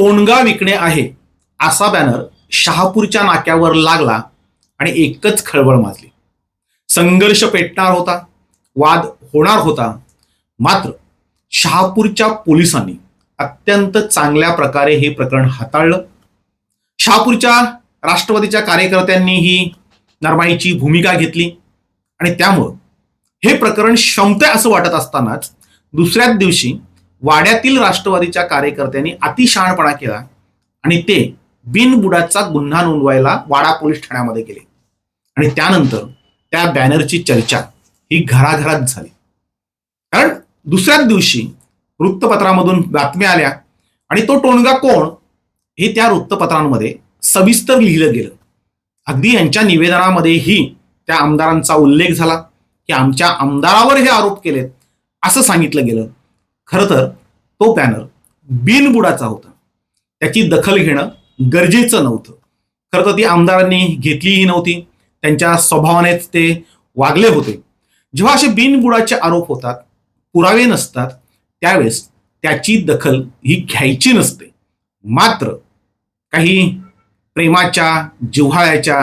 टोणगा विकणे आहे असा बॅनर शहापूरच्या नाक्यावर लागला आणि एकच खळबळ माजली. संघर्ष पेटणार होता वाद होणार होता मात्र शहापूरच्या पोलिसांनी अत्यंत चांगल्या प्रकारे हे प्रकरण हाताळलं. शहापूरच्या राष्ट्रवादीच्या कार्यकर्त्यांनी ही नरमाईची भूमिका घेतली आणि त्यामुळं हे प्रकरण शमतंय असं वाटत असतानाच दुसऱ्याच दिवशी वाड्यातील राष्ट्रवादीच्या कार्यकर्त्यांनी अतिशहाणपणा केला आणि ते बिनबुडाचा गुन्हा नोंदवायला वाडा पोलीस ठाण्यामध्ये गेले. आणि त्यानंतर त्या बॅनरची चर्चा ही घराघरात झाली. कारण दुसऱ्याच दिवशी वृत्तपत्रामधून बातम्या आल्या आणि तो टोणगा कोण हे त्या वृत्तपत्रांमध्ये सविस्तर लिहिलं गेलं. अगदी यांच्या निवेदनामध्येही त्या आमदारांचा उल्लेख झाला की आमच्या आमदारावर हे आरोप केलेत असं सांगितलं गेलं. खरं तर तो बॅनर बिनबुडाचा होता. त्याची दखल घेणं गरजेचं नव्हतं. खरं तर ती आमदारांनी घेतलीही नव्हती. त्यांच्या स्वभावानेच ते वागले होते. जेव्हा असे बिनबुडाचे आरोप होतात पुरावे नसतात त्यावेळेस त्याची दखल ही घ्यायची नसते. मात्र काही प्रेमाच्या जिव्हाळ्याच्या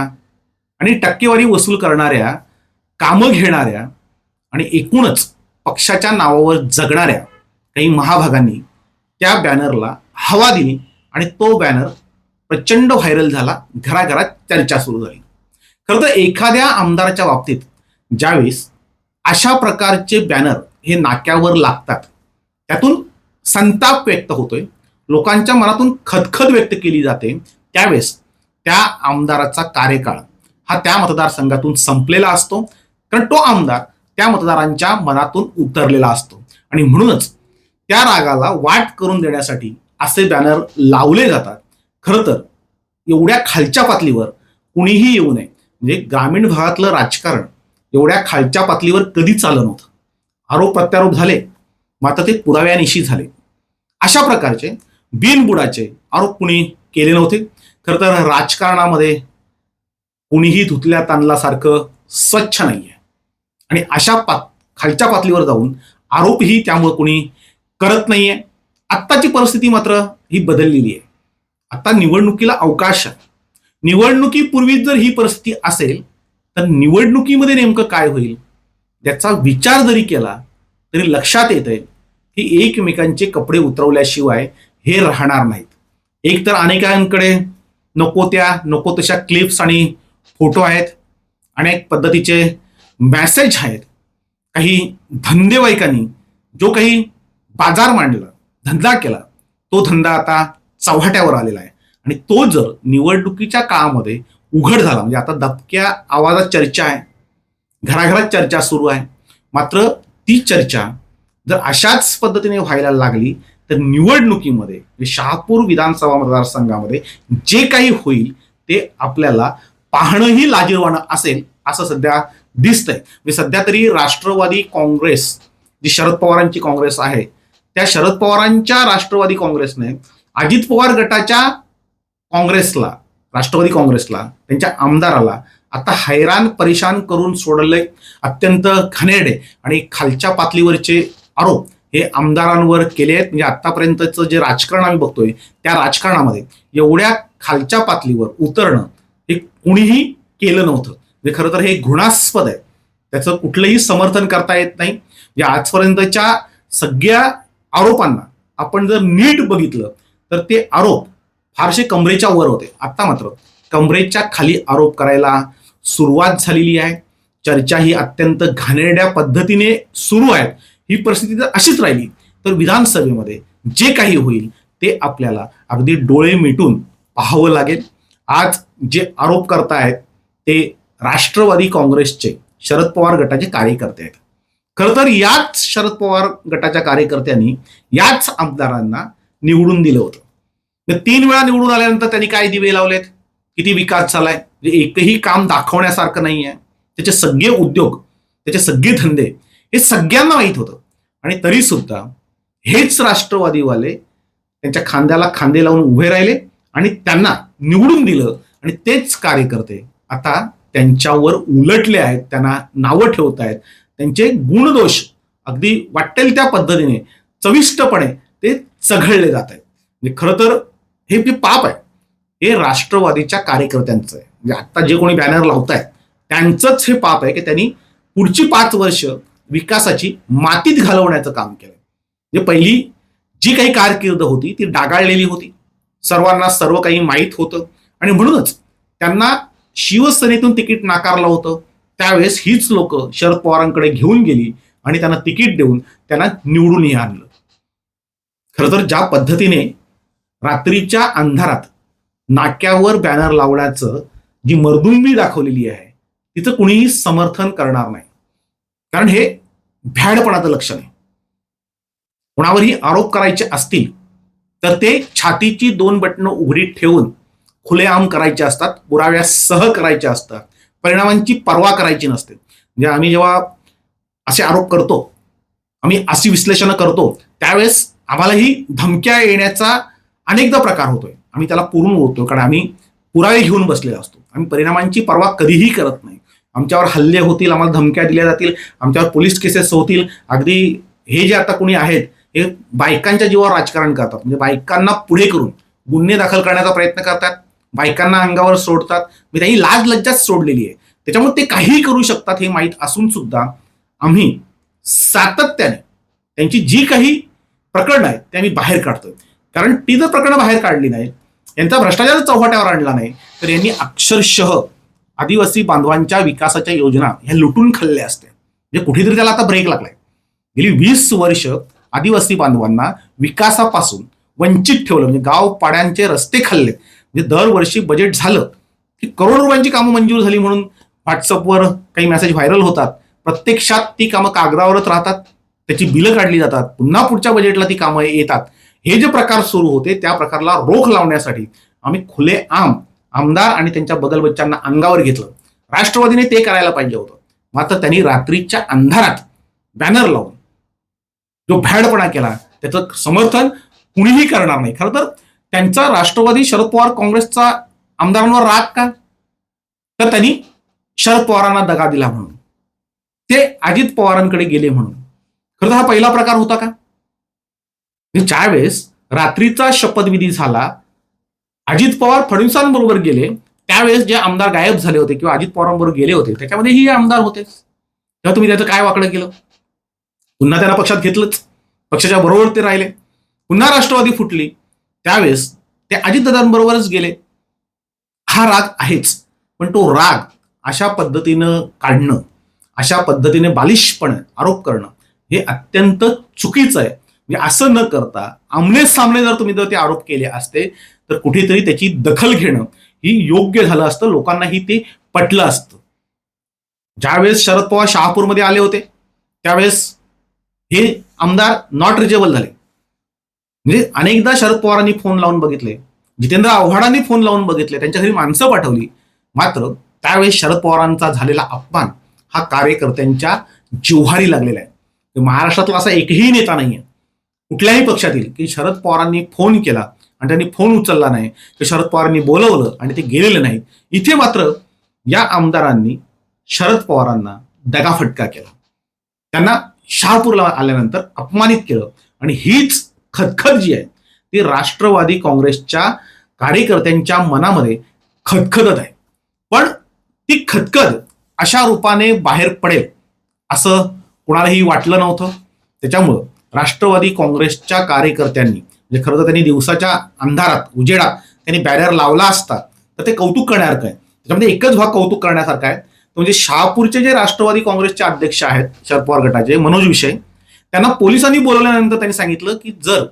आणि टक्केवारी वसूल करणाऱ्या कामं घेणाऱ्या आणि एकूणच पक्षाच्या नावावर जगणाऱ्या काही महाभागांनी त्या बॅनरला हवा दिली आणि तो बॅनर प्रचंड व्हायरल झाला घराघरात चर्चा सुरू झाली. खरं तर एखाद्या आमदाराच्या बाबतीत ज्यावेळेस अशा प्रकारचे बॅनर हे नाक्यावर लागतात त्यातून संताप व्यक्त होतोय लोकांच्या मनातून खदखद व्यक्त केली जाते त्यावेळेस त्या आमदाराचा कार्यकाळ हा त्या मतदारसंघातून संपलेला असतो. कारण तो आमदार त्या मतदारांच्या मनातून उतरलेला असतो. आणि म्हणूनच त्या रागाला वाट करून देण्यासाठी असे बॅनर लावले जातात. खरं तर एवढ्या खालच्या पातळीवर कुणीही येऊ नये. म्हणजे ग्रामीण भागातलं राजकारण एवढ्या खालच्या पातळीवर कधी चाललं नव्हतं. आरोप प्रत्यारोप झाले मात्र ते पुराव्यानिशी झाले. अशा प्रकारचे बिनबुडाचे आरोप कुणी केले नव्हते. खरं तर राजकारणामध्ये कुणीही धुतल्या तांदलासारखं स्वच्छ नाही आहे आणि अशा पात खालच्या पातळीवर जाऊन आरोपही त्यामुळे कुणी करत नाहीये. आत्ताची परिस्थिती मात्र ही बदललेली आहे. आता निवडणुकीला अवकाश आहे. निवडणुकीपूर्वीच जर ही परिस्थिती असेल तर निवडणुकीमध्ये नेमकं काय होईल? याचा विचार जरी केला तरी लक्षात येत आहे की एकमेकांचे कपडे उतरवल्याशिवाय हे राहणार नाहीत. एक तर अनेकांकडे नको त्या नको तशा क्लिप्स आणि फोटो आहेत अनेक पद्धतीचे मॅसेज आहेत. काही धंदेवाईकांनी जो काही बाजार मांडला धंदा केला तो धंदा आता चव्हाट्यावर आलेला आहे. आणि तो जर निवडणुकीच्या काळामध्ये उघड झाला म्हणजे आता दबक्या आवाजात चर्चा आहे घराघरात चर्चा सुरू आहे मात्र ती चर्चा जर अशाच पद्धतीने व्हायला लागली तर निवडणुकीमध्ये म्हणजे शहापूर विधानसभा मतदारसंघामध्ये जे काही होईल ते आपल्याला पाहणंही लाजीरवाणं असेल असं सध्या दिसतंय. म्हणजे सध्या तरी राष्ट्रवादी काँग्रेस जी शरद पवारांची काँग्रेस आहे त्या शरद पवारांच्या राष्ट्रवादी काँग्रेसने अजित पवार गटाच्या काँग्रेसला राष्ट्रवादी काँग्रेसला त्यांच्या आमदाराला आता हैराण परेशान करून सोडले अत्यंत घाणेरडे आणि खालच्या पातळीवरचे आरोप हे आमदारांवर केले आहेत. म्हणजे आतापर्यंतचं जे राजकारण आम्ही बघतोय त्या राजकारणामध्ये एवढ्या खालच्या पातळीवर उतरणं हे कुणीही केलं नव्हतं. म्हणजे खरं तर हे घृणास्पद आहे. त्याचं कुठलंही समर्थन करता येत नाही. म्हणजे आजपर्यंतच्या सगळ्या आरोपांना. आपण जर नीट बघितलं तर ते आरोप फारसे कमरेच्या वर होते. आत्ता मात्र कमरेच्या खाली आरोप करायला सुरुवात झालेली आहे. चर्चा ही अत्यंत घाणेरड्या पद्धतीने सुरू आहेत. ही परिस्थिती जर अशीच राहिली. तर विधानसभेमध्ये जे काही होईल ते आपल्याला अगदी डोळे मिटून पाहावं लागेल. आज जे आरोप करतायत ते राष्ट्रवादी काँग्रेसचे शरद पवार गटाचे कार्यकर्ते आहेत. खर तर याच शरद पवार गटाच्या कार्यकर्त्यांनी याच आमदारांना निवडून दिलं होतं. तर तीन वेळा निवडून आल्यानंतर त्यांनी काय दिवे लावलेत? किती विकास झालाय? म्हणजे एकही काम दाखवण्यासारखं नाही आहे त्याचे सगळे उद्योग त्याचे सगळे धंदे हे सगळ्यांना माहीत होतं. आणि तरी सुद्धा हेच राष्ट्रवादीवाले त्यांच्या खांद्याला खांदे लावून उभे राहिले आणि त्यांना निवडून दिलं. आणि तेच कार्यकर्ते आता त्यांच्यावर उलटले आहेत त्यांना नावं ठेवत आहेत त्यांचे गुणदोष अगदी वाटेल त्या पद्धतीने चविष्टपणे ते चघळले जात आहेत. म्हणजे खरं तर हे जे पाप आहे हे राष्ट्रवादीच्या कार्यकर्त्यांचं आहे. म्हणजे आता जे कोणी बॅनर लावतायत त्यांचंच हे पाप आहे की त्यांनी पुढची पाच वर्ष विकासाची मातीत घालवण्याचं काम केलं म्हणजे पहिली जी काही कारकीर्द होती ती डागाळलेली होती. सर्वांना सर्व काही माहीत होतं. आणि म्हणूनच त्यांना शिवसेनेतून तिकीट नाकारलं होतं. त्यावेळेस हीच लोक शरद पवारांकडे घेऊन गेली आणि त्यांना तिकीट देऊन त्यांना निवडूनही आणलं. खरं तर ज्या पद्धतीने रात्रीच्या अंधारात नाक्यावर बॅनर लावण्याचं जी मर्दुंबी दाखवलेली आहे तिचं कुणीही समर्थन करणार नाही. कारण हे भ्याडपणाचं लक्षण आहे. कोणावरही आरोप करायचे असतील तर ते छातीची दोन बटणं उघडी ठेवून खुलेआम करायचे असतात पुराव्यासह करायचे असतात. परिणामांची पर्वा करायची नसते. म्हणजे आम्ही जेव्हा असे आरोप करतो आम्ही अशी विश्लेषणं करतो त्यावेळेस आम्हालाही धमक्या येण्याचा अनेकदा प्रकार होतोय. आम्ही त्याला पुरून होतो कारण आम्ही पुरावे घेऊन बसलेला असतो. आम्ही परिणामांची पर्वा कधीही करत नाही. आमच्यावर हल्ले होतील आम्हाला धमक्या दिल्या जातील आमच्यावर पोलीस केसेस होतील. अगदी हे जे आता कोणी आहेत हे बायकांच्या जीवावर राजकारण करतात. म्हणजे बायकांना पुढे करून गुन्हे दाखल करण्याचा प्रयत्न करतात. बायकांना अंगावर सोडतात. मी त्यांनी लाज लज्जाच सोडलेली आहे. त्याच्यामुळे ते काहीही करू शकतात हे माहीत असून सुद्धा आम्ही सातत्याने त्यांची जी काही प्रकरणं आहेत ते आम्ही बाहेर काढतोय. कारण ती जर प्रकरणं बाहेर काढली नाही यांचा भ्रष्टाचार चौहाट्यावर आणला नाही तर यांनी अक्षरशः आदिवासी बांधवांच्या विकासाच्या योजना ह्या लुटून खाल्ल्या असत्या. म्हणजे कुठेतरी त्याला आता ब्रेक लागलाय. गेली वीस वर्ष आदिवासी बांधवांना विकासापासून वंचित ठेवलं म्हणजे गाव पाड्यांचे रस्ते खाल्ले म्हणजे दरवर्षी बजेट झालं की करोड रुपयांची कामं मंजूर झाली म्हणून व्हॉट्सअपवर काही मेसेज व्हायरल होतात. प्रत्यक्षात ती कामं कागदावरच राहतात. त्याची बिलं काढली जातात. पुन्हा पुढच्या बजेटला ती कामं येतात. हे जे प्रकार सुरू होते त्या प्रकारला रोख लावण्यासाठी आम्ही खुले आम आमदार आणि त्यांच्या बगलबच्च्यांना अंगावर घेतलं. राष्ट्रवादीने ते करायला पाहिजे होतं. मात्र त्यांनी रात्रीच्या अंधारात बॅनर लावून जो भॅडपणा केला त्याचं समर्थन कुणीही करणार नाही. खरं तर त्यांचा राष्ट्रवादी शरद पवार काँग्रेसचा आमदारांवर राग का? तर त्यांनी शरद पवारांना दगा दिला म्हणून. ते अजित पवारांकडे गेले म्हणून. खरं तर हा पहिला प्रकार होता का? म्हणजे ज्यावेळेस रात्रीचा शपथविधी झाला अजित पवार फडणवीसांबरोबर गेले त्यावेळेस जे आमदार गायब झाले होते किंवा अजित पवारांबरोबर गेले होते त्याच्यामध्ये ही आमदार होतेच तेव्हा तुम्ही त्याचं काय वाकडं केलं? पुन्हा त्यांना पक्षात घेतलंच. पक्षाच्या बरोबर ते राहिले. पुन्हा राष्ट्रवादी फुटली. त्यावेळेस ते अजितदादांबरोबरच गेले. हा राग आहेच. पण तो राग अशा पद्धतीनं काढणं अशा पद्धतीने बालिशपणे आरोप करणं हे अत्यंत चुकीचं आहे. म्हणजे असं न करता आमने सामने जर तुम्ही जर ते आरोप केले असते तर कुठेतरी त्याची दखल घेणं ही योग्य झालं असतं. लोकांनाही ते पटलं असतं. ज्यावेळेस शरद पवार शहापूरमध्ये आले होते त्यावेळेस हे आमदार नॉट रिजेबल झाले. म्हणजे अनेकदा शरद पवारांनी फोन लावून बघितले. जितेंद्र आव्हाडांनी फोन लावून बघितले. त्यांच्या घरी माणसं पाठवली. मात्र त्यावेळेस शरद पवारांचा झालेला अपमान हा कार्यकर्त्यांच्या जिव्हारी लागलेला आहे. महाराष्ट्रातला असा एकही नेता नाहीये. कुठल्याही पक्षातील की शरद पवारांनी फोन केला आणि त्यांनी फोन उचलला नाही तर शरद पवारांनी बोलवलं आणि ते गेलेले नाहीत. इथे मात्र या आमदारांनी शरद पवारांना दगाफटका केला. त्यांना शहापूरला आल्यानंतर अपमानित केलं. आणि हीच खतखत जी आहे ती राष्ट्रवादी काँग्रेसच्या कार्यकर्त्यांच्या मनामध्ये खदखदत आहे. पण ती खदखद अशा रूपाने बाहेर पडेल असं कुणालाही वाटलं नव्हतं. त्याच्यामुळं राष्ट्रवादी काँग्रेसच्या कार्यकर्त्यांनी म्हणजे खरं तर त्यांनी दिवसाच्या अंधारात उजेडात त्यांनी बॅरियर लावला असता तर ते कौतुक करण्यासारखं आहे. त्याच्यामध्ये एकच भाग कौतुक करण्यासारखा आहे. म्हणजे शहापूरचे जे राष्ट्रवादी काँग्रेसचे अध्यक्ष आहेत शरद पवार गटाचे मनोज विषय त्यांना पोलिसांनी बोलवल्यानंतर त्यांनी सांगितलं की जर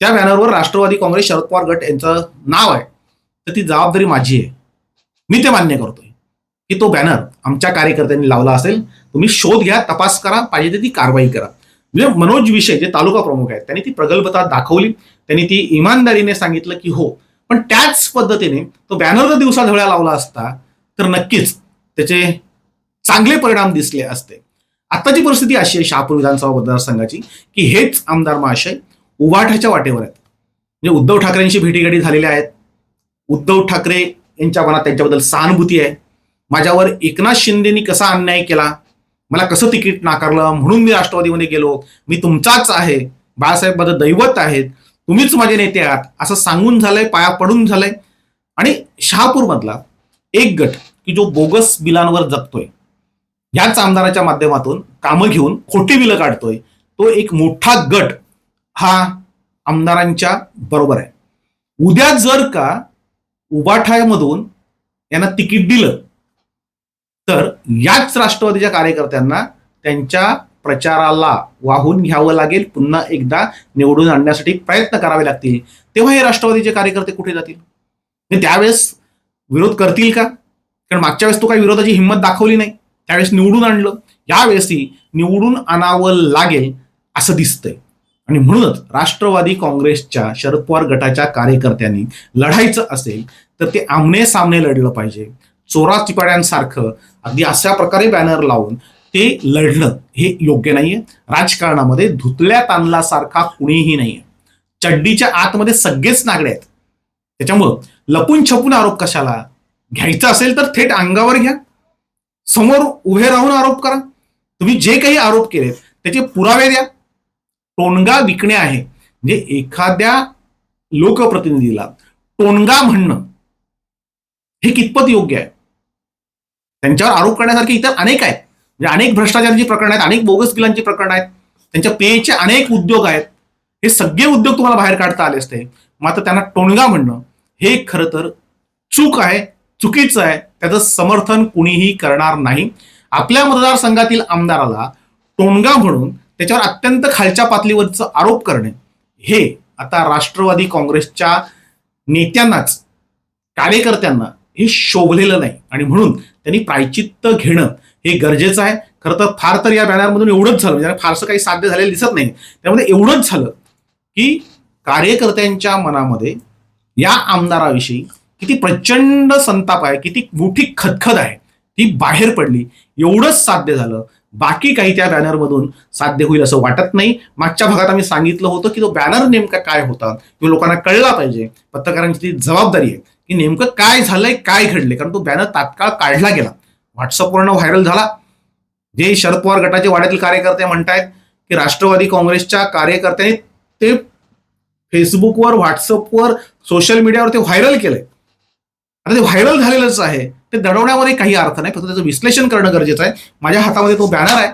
त्या बॅनरवर राष्ट्रवादी काँग्रेस शरद पवार गट यांचं नाव आहे तर ती जबाबदारी माझी आहे. मी ते मान्य करतोय की तो बॅनर आमच्या कार्यकर्त्यांनी लावला असेल. तुम्ही शोध घ्या तपास करा पाहिजे ते ती कारवाई करा. म्हणजे मनोज विषय जे तालुका प्रमुख आहेत त्यांनी ती प्रगल्भता दाखवली. त्यांनी ती इमानदारीने सांगितलं की हो पण त्याच पद्धतीने तो बॅनर जर दिवसाढवळ्या लावला असता तर नक्कीच त्याचे चांगले परिणाम दिसले असते. आताची परिस्थिती अशी आहे शहापूर विधानसभा मतदारसंघाची की हेच आमदार महाशय उभाठाच्या वाटेवर आहेत. म्हणजे उद्धव ठाकरेंशी भेटीगाठी झालेल्या आहेत. उद्धव ठाकरे यांच्या मनात त्यांच्याबद्दल सहानुभूती आहे. माझ्यावर एकनाथ शिंदेनी कसा अन्याय केला? मला कसं तिकीट नाकारलं? म्हणून मी राष्ट्रवादीमध्ये गेलो. मी तुमचाच आहे. बाळासाहेब माझं दैवत आहेत. तुम्हीच माझे नेते आहात. असं सांगून झालंय पाया पडून झालंय. आणि शहापूरमधला एक गट की जो बोगस बिलांवर जगतोय याच आमदाराच्या माध्यमातून कामं घेऊन खोटी बिलं काढतोय. तो एक मोठा गट हा आमदारांच्या बरोबर आहे. उद्या जर का उबाठायमधून यांना तिकीट दिलं तर याच राष्ट्रवादीच्या कार्यकर्त्यांना त्यांच्या प्रचाराला वाहून घ्यावं लागेल. पुन्हा एकदा निवडून आणण्यासाठी प्रयत्न करावे लागतील. तेव्हा हे राष्ट्रवादीचे कार्यकर्ते कुठे जातील? त्यावेळेस विरोध करतील का? कारण मागच्या वेळेस तो काही विरोधाची हिंमत दाखवली नाही. त्यावेळेस निवडून आणलं. यावेळेसही निवडून आणावं लागेल असं दिसतंय. आणि म्हणूनच राष्ट्रवादी काँग्रेसच्या शरद पवार गटाच्या कार्यकर्त्यांनी लढायचं असेल तर ते आमने सामने लढलं पाहिजे. चोरा चिपाड्यांसारखं अगदी अशा प्रकारे बॅनर लावून ते लढणं हे योग्य नाहीये. राजकारणामध्ये धुतल्या तांदलासारखा कुणीही नाहीये. चड्डीच्या आतमध्ये सगळेच नागडे आहेत. त्याच्यामुळं लपून छपून आरोप कशाला? घ्यायचा असेल तर थेट अंगावर घ्या. समोर उभे राहून आरोप करा. तुम्ही जे काही आरोप केलेत त्याचे पुरावे द्या. टोनगा विकणे आहे. म्हणजे एखाद्या लोकप्रतिनिधीला टोनगा म्हणणं हे कितपत योग्य आहे? त्यांच्यावर आरोप करण्यासारखे इतर अनेक आहेत. म्हणजे अनेक भ्रष्टाचाराची प्रकरण आहेत अनेक बोगस बिलांची प्रकरण आहेत. त्यांच्या पेचे अनेक उद्योग आहेत. हे सगळे उद्योग तुम्हाला बाहेर काढता आले असते. मात्र त्यांना टोनगा म्हणणं हे खरं तर चूक आहे. चुकीचं आहे. त्याचं समर्थन कुणीही करणार नाही. आपल्या मतदारसंघातील आमदाराला टोणगा म्हणून त्याच्यावर अत्यंत खालच्या पातळीवरचं आरोप करणे हे आता राष्ट्रवादी काँग्रेसच्या नेत्यांनाच कार्यकर्त्यांना हे शोभलेलं नाही. आणि म्हणून त्यांनी प्रायचित्त घेणं हे गरजेचं आहे. खरं तर फार तर या बॅनरमधून एवढंच झालं. म्हणजे फारसं काही साध्य झालेलं दिसत नाही. त्यामध्ये एवढंच झालं की कार्यकर्त्यांच्या मनामध्ये या आमदाराविषयी किती प्रचंड संताप आहे किती मोठी खदखद आहे ती बाहेर पडली. एवढंच साध्य झालं. बाकी काही त्या बॅनरमधून साध्य होईल असं वाटत नाही. मागच्या भागात आम्ही सांगितलं होतं की तो बॅनर नेमका काय होता तो लोकांना कळला पाहिजे. पत्रकारांची ती जबाबदारी आहे की नेमकं काय झालंय काय घडले कारण तो बॅनर तात्काळ काढला गेला. व्हॉट्सअपवरनं व्हायरल झाला. जे शरद पवार गटाचे वाड्यातील कार्यकर्ते म्हणतायत की राष्ट्रवादी काँग्रेसच्या कार्यकर्त्यांनी ते फेसबुकवर व्हॉट्सअपवर सोशल मीडियावर ते व्हायरल केलंय. आता ते व्हायरल झालेलंच आहे. ते दडवण्यामध्ये काही अर्थ नाही फक्त त्याचं विश्लेषण करणं गरजेचं आहे. माझ्या हातामध्ये तो बॅनर आहे.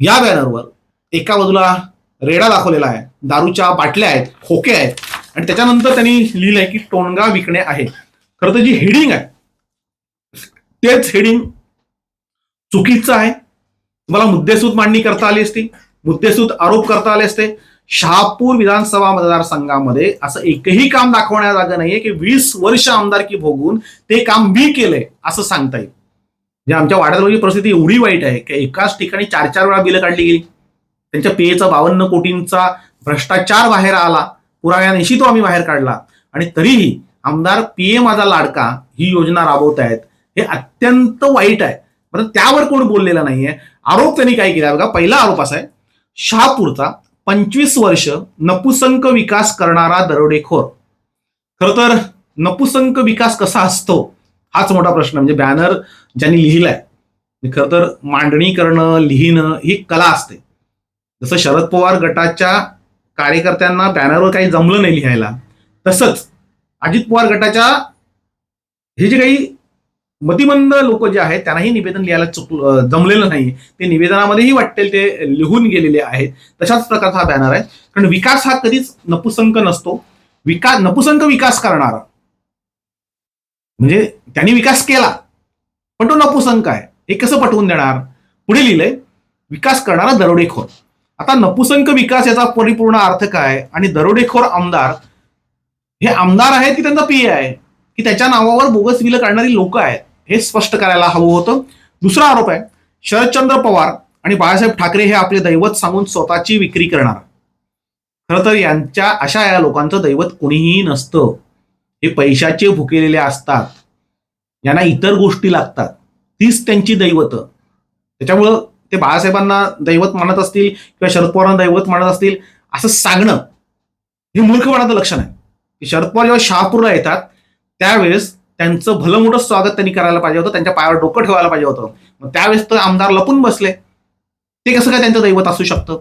या बॅनरवर एका बाजूला रेडा दाखवलेला आहे. दारूच्या बाटल्या आहेत खोके आहेत. आणि त्याच्यानंतर त्यांनी लिहिलंय की टोणगा विकणे आहे. खरं तर जी हेडिंग आहे तेच हेडिंग चुकीचं आहे. तुम्हाला मुद्देसूद मांडणी करता आली असती मुद्देसूद आरोप करता आले असते. शहापूर विधानसभा मतदारसंघामध्ये असं एकही काम दाखवण्यात आलं नाहीये की वीस वर्ष आमदारकी भोगून ते काम मी केलंय असं सांगता येईल. म्हणजे आमच्या वाड्याजवळची परिस्थिती एवढी वाईट आहे की एकाच ठिकाणी चार चार वेळा बिलं काढली गेली. त्यांच्या पेचा बावन्न कोटींचा भ्रष्टाचार बाहेर आला. पुराव्यानिशी तो आम्ही बाहेर काढला. आणि तरीही आमदार पीए माझा लाडका ही योजना राबवत आहेत. हे अत्यंत वाईट आहे. परंतु त्यावर कोण बोललेलं नाहीये. आरोप त्यांनी काय केला? बघा पहिला आरोप असा आहे. शहापूरचा पंचवीस वर्ष नपुसंक विकास करणारा दरोडेखोर. खर तर नपुसंक विकास कसा असतो? हाच मोठा प्रश्न. म्हणजे बॅनर ज्यांनी लिहिलाय खरं तर मांडणी करणं लिहिणं ही कला असते. जसं शरद पवार गटाच्या कार्यकर्त्यांना बॅनरवर काही जमलं नाही लिहायला तसंच अजित पवार गटाच्या हे जे काही मतिमंद लोक जे आहेत त्यांनाही निवेदन लिहायला चुक जमलेलं नाही. ते निवेदनामध्येही वाटेल ते लिहून गेलेले आहेत. तशाच प्रकारचा हा बॅनर आहे. कारण विकास हा कधीच नपुसंक नसतो. विकास नपुसंक विकास करणारा. म्हणजे त्यांनी विकास केला. पण तो नपुसंक आहे. हे कसं पटवून देणार? पुढे लिहिलंय विकास करणारा दरोडेखोर. आता नपुसंक विकास याचा परिपूर्ण अर्थ काय? आणि दरोडेखोर आमदार हे आमदार आहेत की त्यांचा पी आहे? की त्याच्या नावावर बोगस बिलं काढणारी लोक आहेत? हे स्पष्ट करायला हवं होतं. दुसरा आरोप आहे शरदचंद्र पवार आणि बाळासाहेब ठाकरे हे आपले दैवत सांगून स्वतःची विक्री करणार. खरं तर यांच्या अशा या लोकांचं दैवत कोणीही नसतं. हे पैशाचे भुकेलेले असतात. यांना इतर गोष्टी लागतात. तीच त्यांची दैवत. त्याच्यामुळं ते बाळासाहेबांना दैवत मानत असतील किंवा शरद पवारांना दैवत मानत असतील असं सांगणं हे मूर्खपणाचं लक्षण आहे. की शरद पवार जेव्हा शहापूरला येतात त्यावेळेस त्यांचं भलं मोठं स्वागत त्यांनी करायला पाहिजे होतं त्यांच्या पायावर डोकं ठेवायला पाहिजे होतं. मग त्यावेळेस तर आमदार लपून बसले. ते कसं काय त्यांचं दैवत असू शकतं?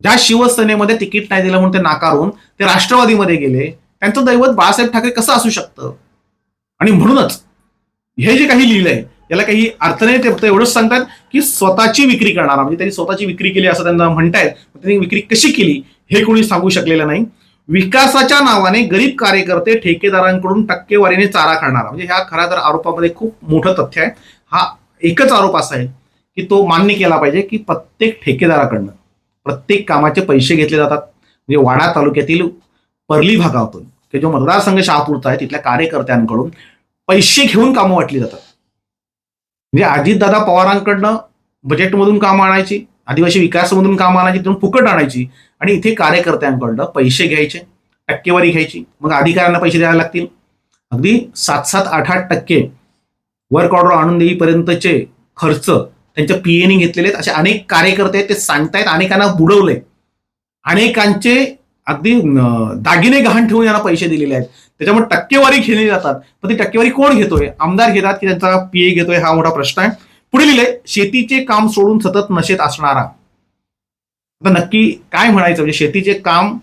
ज्या शिवसेनेमध्ये तिकीट नाही दिलं म्हणून ते नाकारून ते राष्ट्रवादीमध्ये गेले त्यांचं दैवत बाळासाहेब ठाकरे कसं असू शकतं? आणि म्हणूनच हे जे काही लिहिलंय याला काही अर्थ नाही ते फक्त एवढंच सांगतात की स्वतःची विक्री करणारा म्हणजे त्यांनी स्वतःची विक्री केली असं त्यांना म्हणतायत त्यांनी विक्री कशी केली हे कोणी सांगू शकलेलं नाही. विकासाच्या नावाने गरीब कार्यकर्ते ठेकेदारांकडून टक्केवारीने चारा खाणारा. म्हणजे ह्या खऱ्या तर आरोपामध्ये खूप मोठं तथ्य आहे. हा एकच आरोप असा आहे की तो मान्य केला पाहिजे की प्रत्येक ठेकेदाराकडनं प्रत्येक कामाचे पैसे घेतले जातात. म्हणजे वाडा तालुक्यातील परली भागातून की जो मतदारसंघ शहापूरचा आहे तिथल्या कार्यकर्त्यांकडून पैसे घेऊन कामं वाटली जातात. म्हणजे अजितदादा पवारांकडनं बजेटमधून कामं आणायची आदिवासी विकासमधून कामं आणायची तिथून फुकट आणायची. आणि इथे कार्यकर्त्यांकडनं पैसे घ्यायचे टक्केवारी घ्यायची. मग अधिकाऱ्यांना पैसे द्यावे लागतील. अगदी सात सात आठ आठ टक्के वर्क ऑर्डर आणून देईपर्यंतचे खर्च त्यांच्या पीएनी घेतलेले आहेत. असे अनेक कार्यकर्ते आहेत ते सांगतायत अनेकांना बुडवले अनेकांचे अगदी दागिने गहाण ठेवून यांना पैसे दिलेले आहेत. त्याच्यामुळे टक्केवारी घेतली जातात. पण ती टक्केवारी कोण घेतोय? आमदार घेतात की त्यांचा पीए घेतोय? हा मोठा प्रश्न आहे. पुढे लिहिलंय शेतीचे काम सोडून सतत नशेत असणारा. आता नक्की काय म्हणायचं? म्हणजे शेतीचे काम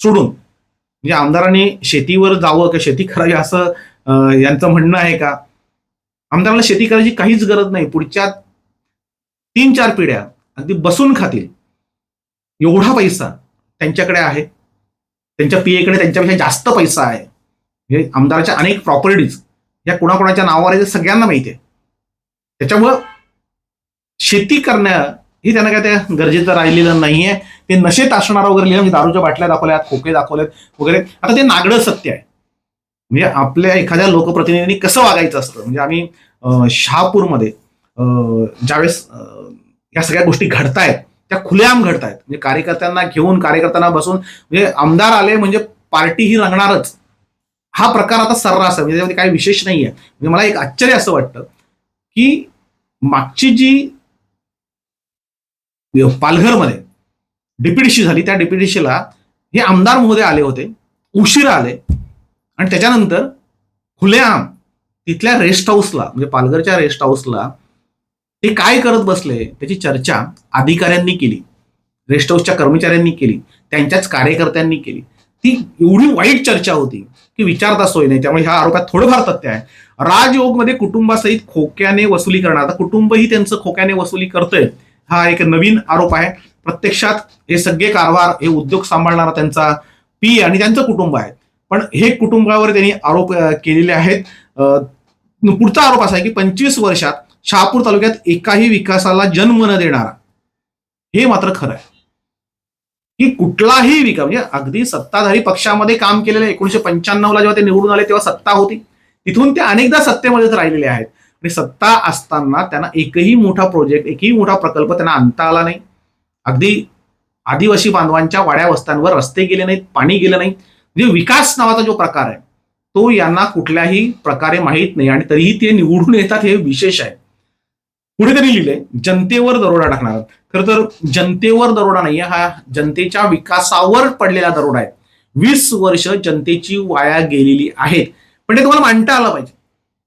सोडून म्हणजे आमदारांनी शेतीवर जावं किंवा शेती करावी असं यांचं म्हणणं आहे का? आमदाराला शेती करायची काहीच गरज नाही. पुढच्या तीन चार पिढ्या अगदी बसून खातील. एवढा पैसा त्यांच्याकडे आहे. त्यांच्या पीएकडे त्यांच्यापेक्षा जास्त पैसा आहे. हे आमदाराच्या अनेक प्रॉपर्टीज या कुणाकुणाच्या नावावर आहे सगळ्यांना माहिती आहे. त्याच्यामुळं शेती करणं ही त्यांना काय ते गरजेचं राहिलेलं नाहीये. ते नशेत असणार वगैरे लिहिलं म्हणजे दारूच्या बाटल्या दाखवल्यात खोके दाखवलेत वगैरे. आता ते नागडं सत्य आहे. म्हणजे आपल्या एखाद्या लोकप्रतिनिधींनी कसं वागायचं असतं? म्हणजे आम्ही शहापूरमध्ये ज्यावेळेस या सगळ्या गोष्टी घडतायत त्या खुलेआम घडतायत. म्हणजे कार्यकर्त्यांना घेऊन कार्यकर्त्यांना बसून म्हणजे आमदार आले म्हणजे पार्टी ही रंगणारच हा प्रकार आता सर्रास आहे. म्हणजे त्यामध्ये काही विशेष नाही आहे म्हणजे मला एक आश्चर्य असं वाटतं की मागची जी पालघरमध्ये डिप्युटीशी झाली त्या डिप्युटीशीला हे आमदार महोदय आले होते उशिरा आले. आणि त्याच्यानंतर खुलेआम तिथल्या रेस्ट हाऊसला म्हणजे पालघरच्या रेस्ट हाऊसला ते काय करत बसले त्याची चर्चा अधिकाऱ्यांनी केली रेस्ट हाऊसच्या कर्मचाऱ्यांनी केली त्यांच्याच कार्यकर्त्यांनी केली. ती एवढी वाईट चर्चा होती की विचारता सोय नाही त्यामुळे ह्या आरोपात थोडंफार तथ्य आहे. राजयोगमध्ये कुटुंबासहित खोक्याने वसुली करणार. आता कुटुंबही त्यांचं खोक्याने वसुली करतंय हा एक नवीन आरोप आहे. प्रत्यक्षात हे सगळे कारभार हे उद्योग सांभाळणारा त्यांचा पी आणि त्यांचं कुटुंब आहे. पण हे कुटुंबावर त्यांनी आरोप केलेले आहेत. पुढचा आरोप असा आहे की पंचवीस वर्षात शहापूर तालुक्यात एकाही विकासाला जन्म न देणारा हे मात्र खरं आहे. की कुठलाही विकास म्हणजे अगदी सत्ताधारी पक्षामध्ये काम केलेलं एकोणीशे पंच्याण्णवला जेव्हा ते निवडून आले तेव्हा सत्ता होती. तिथून ते अनेकदा सत्तेमध्येच राहिलेले आहेत. आणि सत्ता असताना त्यांना एकही मोठा प्रोजेक्ट एकही मोठा प्रकल्प त्यांना आणता आला नाही. अगदी आदिवासी बांधवांच्या वाड्या वस्त्यांवर रस्ते गेले नाहीत पाणी गेलं नाही. म्हणजे विकास नावाचा जो प्रकार आहे तो यांना कुठल्याही प्रकारे माहीत नाही आणि तरीही ते निवडून येतात हे विशेष आहे. पुढे त्यांनी लिहिलंय जनतेवर दरोडा टाकणार. खरं तर जनतेवर दरोडा नाहीये हा जनतेच्या विकासावर पडलेला दरोडा आहे. वीस वर्ष जनतेची वाया गेलेली आहेत. पण ते तुम्हाला मांडता आलं पाहिजे.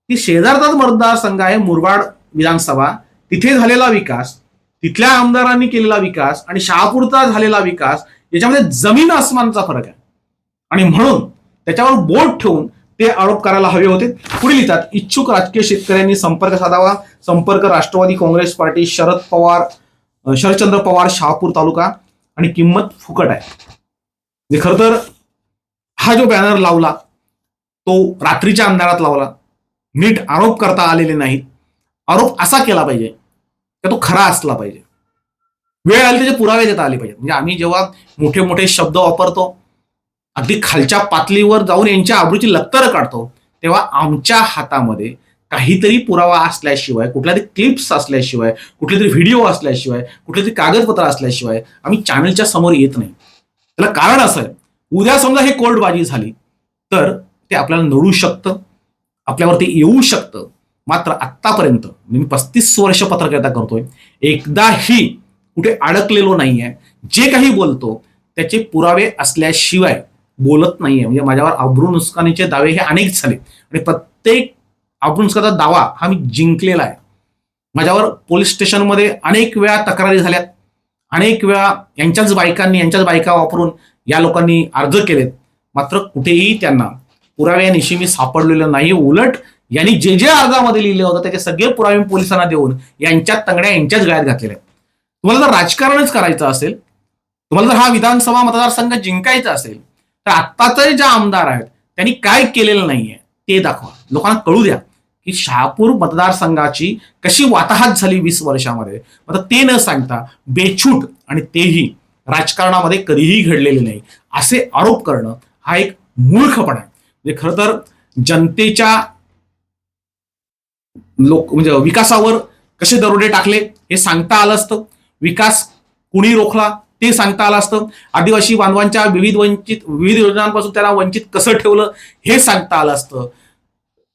की शेजारचाच मतदारसंघ आहे मुरबाड विधानसभा. तिथे झालेला विकास तिथल्या आमदारांनी केलेला विकास आणि शहापूरचा झालेला विकास याच्यामध्ये जमीन आसमानचा फरक आहे. आणि म्हणून त्याच्यावर बोट ठेवून ते आरोप करायला हवे होते. पुढे लिहितात इच्छुक राजकीय शेतकऱ्यांनी संपर्क साधावा. संपर्क राष्ट्रवादी काँग्रेस पार्टी शरद पवार शरदचंद्र पवार शहापूर तालुका. आणि किंमत फुकट आहे. म्हणजे तर हा जो बॅनर लावला तो रात्रीच्या अंधारात लावला. नीट आरोप करता आलेले नाहीत आरोप असा केला पाहिजे की तो खरा असला पाहिजे. वेळ आली त्याचे पुरावे देता आले पाहिजे म्हणजे आम्ही जेव्हा मोठे मोठे शब्द वापरतो अगदी खालच्या पातळीवर जाऊन यांच्या आबरूची लत्तर काढतो तेव्हा आमच्या हातामध्ये काहीतरी पुरावा असल्याशिवाय कुठल्या तरी क्लिप्स असल्याशिवाय कुठले तरी व्हिडिओ असल्याशिवाय कुठले तरी कागदपत्र असल्याशिवाय आम्ही चॅनलच्या समोर येत नाही. त्याला कारण असं आहे. उद्या समजा हे कोर्टबाजी झाली तर ते आपल्याला नडू शकतं आपल्यावरती येऊ शकतं. मात्र आत्तापर्यंत मी पस्तीस वर्ष पत्रकारिता करतोय एकदाही कुठे अडकलेलो नाहीये. जे काही बोलतो त्याचे पुरावे असल्याशिवाय बोलत नाहीये. म्हणजे माझ्यावर अब्रू नुकसानीचे दावे हे अनेक झाले. आणि प्रत्येक अब्रू नुकसाचा दावा हा मी जिंकलेला आहे. माझ्यावर पोलीस स्टेशनमध्ये अनेक वेळा तक्रारी झाल्यात. अनेक वेळा यांच्याच बायकांनी यांच्याच बायका वापरून या लोकांनी अर्ज केलेत. मात्र कुठेही त्यांना पुराव्यानिशी मी सापडलेलं नाही. उलट यांनी जे जे अर्जामध्ये लिहिलं होतं त्याचे सगळे पुरावे पोलिसांना देऊन यांच्यात तंगड्या यांच्याच गळ्यात घातलेल्या आहेत. तुम्हाला जर राजकारणच करायचं असेल तुम्हाला जर हा विधानसभा मतदारसंघ जिंकायचा असेल तर आत्ताचे जे आमदार आहेत त्यांनी काय केलेलं नाहीये ते दाखवा. लोकांना कळू द्या की शहापूर मतदारसंघाची कशी वाताहत झाली वीस वर्षामध्ये. आता ते न सांगता बेछूट आणि तेही राजकारणामध्ये कधीही घडलेले नाही. असे आरोप करणं हा एक मूर्खपणा आहे. म्हणजे खरं तर जनतेच्या लोक म्हणजे विकासावर कसे दरोडे टाकले हे सांगता आलं असतं. विकास कुणी रोखला ते सांगता आलं असतं. आदिवासी बांधवांच्या विविध वंचित विविध योजनांपासून त्याला वंचित कसं ठेवलं हे सांगता आलं असतं.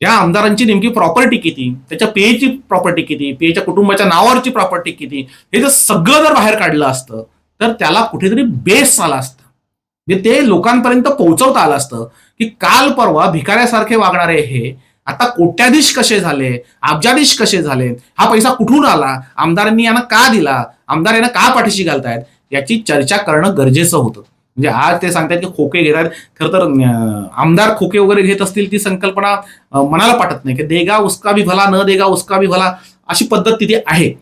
या आमदारांची नेमकी प्रॉपर्टी किती? त्याच्या पेची प्रॉपर्टी किती? पेच्या कुटुंबाच्या नावावरची प्रॉपर्टी किती? हे जर सगळं जर बाहेर काढलं असतं तर त्याला कुठेतरी बेस आला असतं. म्हणजे ते लोकांपर्यंत पोहोचवता आलं असतं. की काल परवा भिकाऱ्यासारखे वागणारे हे आता कोट्याधीश कसे झाले? अब्जाधीश कसे झाले? हा पैसा कुठून आला? आमदारांनी यांना का दिला? आमदार यांना का पाठीशी घालतायत? याची चर्चा करणं गरजेचं होतं. म्हणजे आज ते सांगतात की खोके घेतात. खरं तर आमदार खोके वगैरे घेत असतील ती संकल्पना मनाला पाठत नाही. की देगा उसका भी भला न देगा उसका भी भला अशी पद्धत तिथे आहे.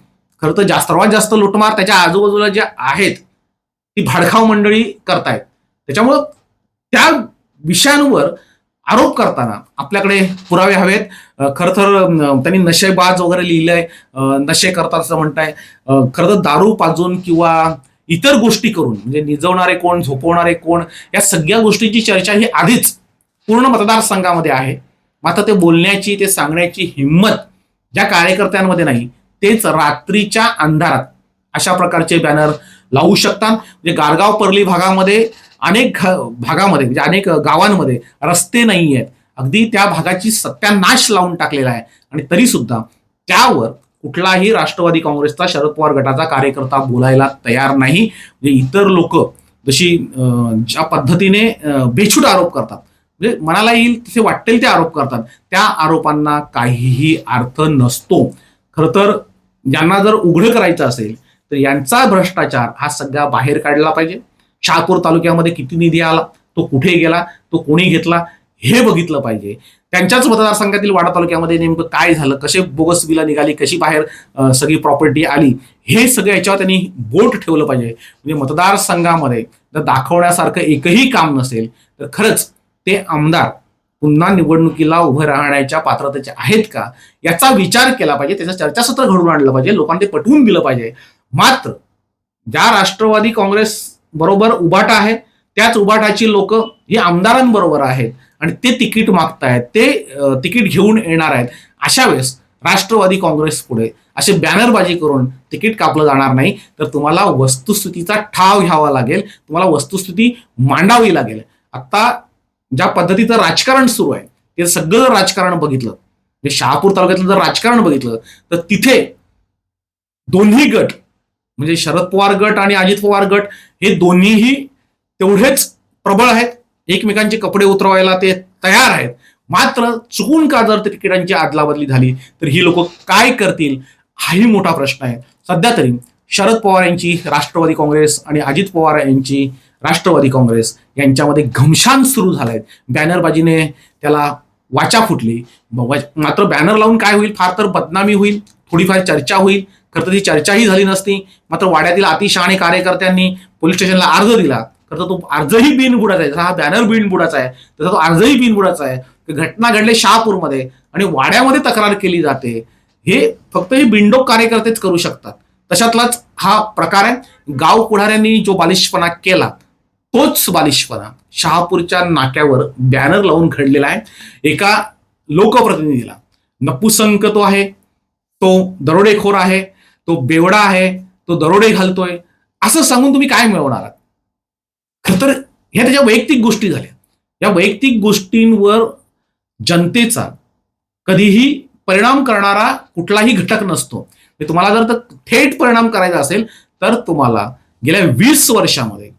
खरं तर सर्वात जास्त लुटमार त्याच्या आजूबाजूला ज्या आहेत ती भाडखाव मंडळी करतायत. त्याच्यामुळं त्या विषयांवर आरोप करताना आपल्याकडे पुरावे हवेत. अं, खरं तर त्यांनी नशेबाज वगैरे लिहिलंय. नशे करतात असं म्हणताय. खरं तर दारू पाजून किंवा इतर गोष्टी करून म्हणजे निजवणारे कोण झोपवणारे कोण या सगळ्या गोष्टींची चर्चा ही आधीच पूर्ण मतदारसंघामध्ये आहे. मात्र ते बोलण्याची ते सांगण्याची हिंमत ज्या कार्यकर्त्यांमध्ये नाही तेच रात्रीच्या अंधारात अशा प्रकारचे बॅनर लावू शकतात. म्हणजे गारगाव परली भागामध्ये अनेक घ- भागामध्ये म्हणजे अनेक गावांमध्ये रस्ते नाही आहेत अगदी त्या भागाची सत्यानाश लावून टाकलेला आहे. आणि तरी सुद्धा त्यावर कुठलाही राष्ट्रवादी काँग्रेसचा शरद पवार गटाचा कार्यकर्ता बोलायला तयार नाही. म्हणजे इतर लोक जशी ज्या पद्धतीने बेछूट आरोप करतात म्हणजे मनाला येईल तसे वाटेल ते आरोप करतात. त्या आरोपांना काहीही अर्थ नसतो. खरं तर ज्यांना जर उघडं करायचं असेल तर यांचा भ्रष्टाचार हा सगळा बाहेर काढला पाहिजे. शहापूर तालुक्यामध्ये किती निधी आला तो कुठे गेला तो कोणी घेतला हे बघितलं पाहिजे. त्यांच्याच मतदारसंघातील वाडा तालुक्यामध्ये नेमकं काय झालं कसे बोगस बिला निघाली कशी बाहेर सगळी प्रॉपर्टी आली हे सगळं याच्यावर त्यांनी बोट ठेवलं पाहिजे. म्हणजे मतदारसंघामध्ये जर दाखवण्यासारखं एकही काम नसेल तर खरंच ते आमदार पुन्हा निवडणुकीला उभं राहण्याच्या पात्रतेचे आहेत का याचा विचार केला पाहिजे त्याचं चर्चासत्र घडून आणलं पाहिजे लोकांना ते पटवून दिलं पाहिजे. मात्र ज्या राष्ट्रवादी काँग्रेस बरोबर उभाटा आहे. त्याच उभाटाची लोक ही आमदारांबरोबर आहेत. आणि ते तिकीट मागतायत. ते तिकीट घेऊन येणार आहेत. अशा वेळेस राष्ट्रवादी काँग्रेस पुढे असे बॅनरबाजी करून तिकीट कापलं जाणार नाही. तर तुम्हाला वस्तुस्थितीचा ठाव घ्यावा लागेल. तुम्हाला वस्तुस्थिती मांडावी लागेल. आता ज्या पद्धतीचं राजकारण सुरू आहे ते सगळं जर राजकारण बघितलं म्हणजे शहापूर तालुक्यातलं जर राजकारण बघितलं तर तिथे दोन्ही गट म्हणजे शरद पवार गट आणि अजित पवार गट हे दोन्हीही तेवढेच प्रबळ आहेत. एकमेकांचे कपडे उतरवायला ते तयार आहेत. मात्र चुकून का जर तिकिटांची आदलाबदली झाली तर ही लोक काय करतील हाही मोठा प्रश्न आहे. सध्या तरी शरद पवार यांची राष्ट्रवादी काँग्रेस आणि अजित पवार यांची राष्ट्रवादी काँग्रेस यांच्यामध्ये घमशान सुरू झालाय. बॅनरबाजीने त्याला वाचा फुटली. मात्र बॅनर लावून काय होईल? फार तर बदनामी होईल थोडीफार चर्चा होईल. खरं तर ती चर्चाही झाली नसती. मात्र वाड्यातील अतिशहाणी कार्यकर्त्यांनी पोलीस स्टेशनला अर्ज दिला. खरं तर तो अर्जही बिनबुडाचा आहे. जसा हा बॅनर बिनबुडाचा आहे तसा तो अर्जही बिनबुडाचा आहे. घटना घडले शहापूरमध्ये आणि वाड्यामध्ये तक्रार केली जाते. हे फक्त हे बिंडोक कार्यकर्तेच करू शकतात. तशातलाच हा प्रकार आहे. गाव पुढाऱ्यांनी जो बालिशपणा केला तोच बालिशपणा शहापूरच्या नाक्यावर बॅनर लावून घडलेला आहे. एका लोकप्रतिनिधीला. नपुसंक तो आहे. तो दरोडेखोर आहे. तो बेवडा आहे तो दरोडे घालतोय असं सांगून तुम्ही काय मिळवणार आहात? तर ह्या त्याच्या वैयक्तिक गोष्टी झाल्या. या वैयक्तिक गोष्टींवर जनतेचा कधीही परिणाम करणारा कुठलाही घटक नसतो. तुम्हाला जर तर थेट परिणाम करायचा असेल तर तुम्हाला गेल्या वीस वर्षामध्ये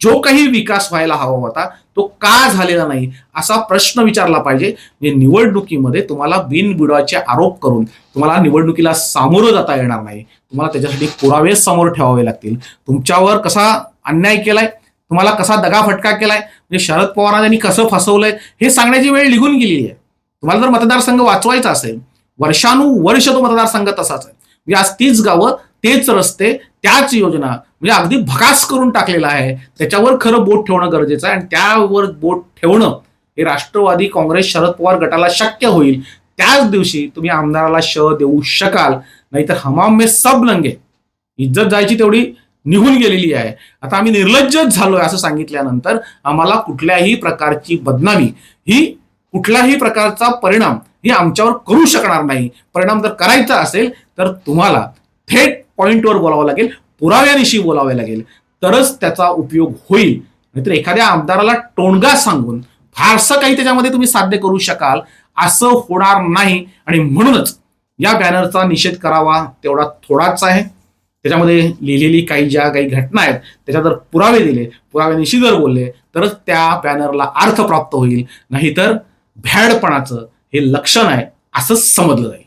जो काही विकास व्हायला हवा होता तो का झालेला नाही असा प्रश्न विचारला पाहिजे. म्हणजे निवडणुकीमध्ये तुम्हाला बिनबुडाचे आरोप करून तुम्हाला निवडणुकीला सामोरं जाता येणार नाही. तुम्हाला त्याच्यासाठी पुरावे समोर ठेवावे लागतील. तुमच्यावर कसा अन्याय केलाय तुम्हाला कसा दगाफटका केलाय म्हणजे शरद पवारांनी त्यांनी कसं फसवलंय हे सांगण्याची वेळ निघून गेलेली आहे. तुम्हाला जर मतदारसंघ वाचवायचा असेल वर्षानुवर्ष तो मतदारसंघ तसाच आहे. म्हणजे आज तीच गावं तेच रस्ते त्याच योजना म्हणजे अगदी भकास करून टाकलेला आहे. त्याच्यावर खरं बोट ठेवणं गरजेचं आहे आणि त्यावर बोट ठेवणं हे राष्ट्रवादी काँग्रेस शरद पवार गटाला शक्य होईल. त्याच दिवशी तुम्ही आमदाराला श देऊ शकाल नाहीतर हमाम मे सब लंगे इज्जत जायची तेवढी निघून गेलेली आहे. आता आम्ही निर्लज्जच झालोय असं सांगितल्यानंतर आम्हाला कुठल्याही प्रकारची बदनामी ही कुठल्याही प्रकारचा परिणाम ही आमच्यावर करू शकणार नाही. परिणाम जर करायचा असेल तर तुम्हाला थेट पॉईंटवर बोलावं लागेल पुराव्यानिशी बोलावे लागेल. तरच त्याचा उपयोग होईल. नाहीतर एखाद्या आमदाराला टोणगा सांगून फारसं काही त्याच्यामध्ये तुम्ही साध्य करू शकाल. असं होणार नाही. आणि म्हणूनच या बॅनरचा निषेध करावा तेवढा थोडाच आहे. त्याच्यामध्ये लिहिलेली काही ज्या काही घटना आहेत त्याच्या जर पुरावे दिले पुराव्यानिशी जर बोलले तरच त्या बॅनरला अर्थ प्राप्त होईल. नाहीतर भ्याडपणाचं हे लक्षण आहे असं समजलं जाईल.